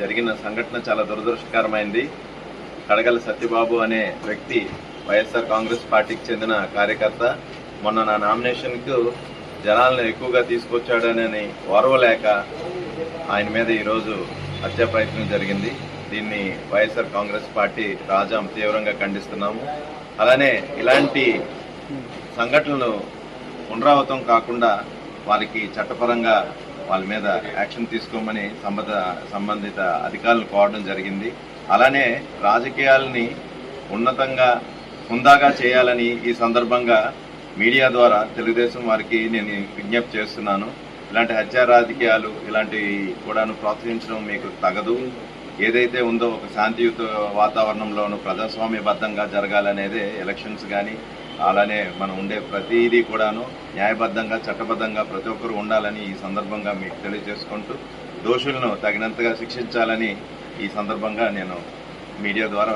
జరిగిన సంఘటన చాలా దురదృష్టకరమైంది. కడగల సత్యబాబు అనే వ్యక్తి వైఎస్ఆర్ కాంగ్రెస్ పార్టీకి చెందిన కార్యకర్త మొన్న నా నామినేషన్కు జనాలను ఎక్కువగా తీసుకొచ్చాడనని ఓర్వలేక ఆయన మీద ఈరోజు హత్యా ప్రయత్నం జరిగింది. దీన్ని వైఎస్ఆర్ కాంగ్రెస్ పార్టీ రాజాం తీవ్రంగా ఖండిస్తున్నాము. అలానే ఇలాంటి సంఘటనలు పునరావృతం కాకుండా వారికి చట్టపరంగా వాళ్ళ మీద యాక్షన్ తీసుకోమని సంబంధ సంబంధిత అధికారులు కోరడం జరిగింది. అలానే రాజకీయాలని ఉన్నతంగా హుందాగా చేయాలని ఈ సందర్భంగా మీడియా ద్వారా తెలుగుదేశం వారికి నేను విజ్ఞప్తి చేస్తున్నాను. ఇలాంటి హత్యా రాజకీయాలు ఇలాంటివి కూడాను ప్రోత్సహించడం మీకు తగదు. ఏదైతే ఉందో ఒక శాంతియుత వాతావరణంలోనూ ప్రజాస్వామ్యబద్ధంగా జరగాలనేదే ఎలక్షన్స్ కానీ అలానే మనం ఉండే ప్రతిదీ కూడాను న్యాయబద్ధంగా చట్టబద్ధంగా ప్రతి ఒక్కరు ఉండాలని ఈ సందర్భంగా మీకు తెలియజేసుకుంటూ దోషులను తగినంతగా శిక్షించాలని ఈ సందర్భంగా నేను మీడియా ద్వారా